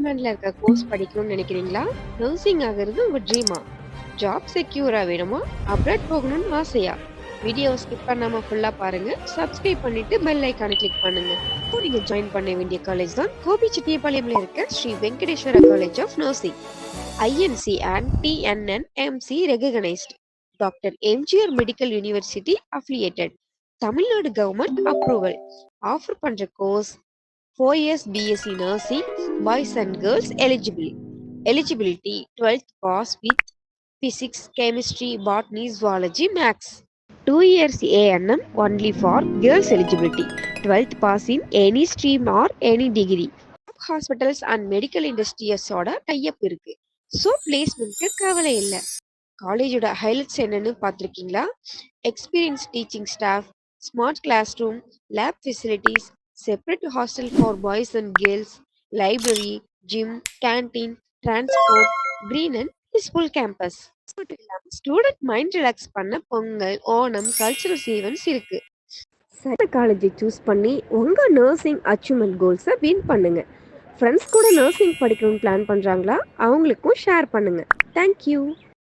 டிமாண்ட்ல இருக்க கோர்ஸ் படிக்கணும்னு நினைக்கிறீங்களா? நர்சிங் ஆகிறது உங்க ட்ரீமா ஜாப் செக்யூரா வேணுமா? அப்ராட் போகணும்னு ஆசையா? வீடியோ ஸ்கிப் பண்ணாம ஃபுல்லா பாருங்க. சப்ஸ்கிரைப் பண்ணிட்டு பெல் ஐக்கானை கிளிக் பண்ணுங்க. இப்போ நீங்க ஜாயின் பண்ண வேண்டிய காலேஜ் தான் கோபி செட்டியபாளையம்ல இருக்க Sri Venkateswara college of nursing INC and TNNMC recognised doctor MGR medical university affiliated Tamil Nadu government approval offer பண்ற course four years BSc nursing boys and girls eligible eligibility twelfth pass with physics chemistry botany zoology maths two years ANM only for girls eligibility twelfth pass in any stream or any degree hospitals and medical இண்டஸ்ட்ரியஸோட tie up இருக்கு. So பிளேஸ்மெண்ட்க்கு கவலை இல்லை. காலேஜோட highlights என்னன்னு பார்த்துருக்கீங்களா? Experience teaching staff smart class room lab facilities separate hostel for boys and girls library gym canteen transport green and peaceful campus மட்டும் இல்லாமல் student mind relax பண்ண பொங்கல் ஓணம் கல்ச்சுரல்ஸ் ஈவெண்ட்ஸ் இருக்கு. சரி காலேஜை சூஸ் பண்ணி உங்கள் நர்சிங் அச்சீவ்மெண்ட் கோல்ஸை வின் பண்ணுங்க. ஃப்ரெண்ட்ஸ் கூட நர்சிங் படிக்கணும்னு பிளான் பண்ணுறாங்களா அவங்களுக்கும் ஷேர் பண்ணுங்க. தேங்க்யூ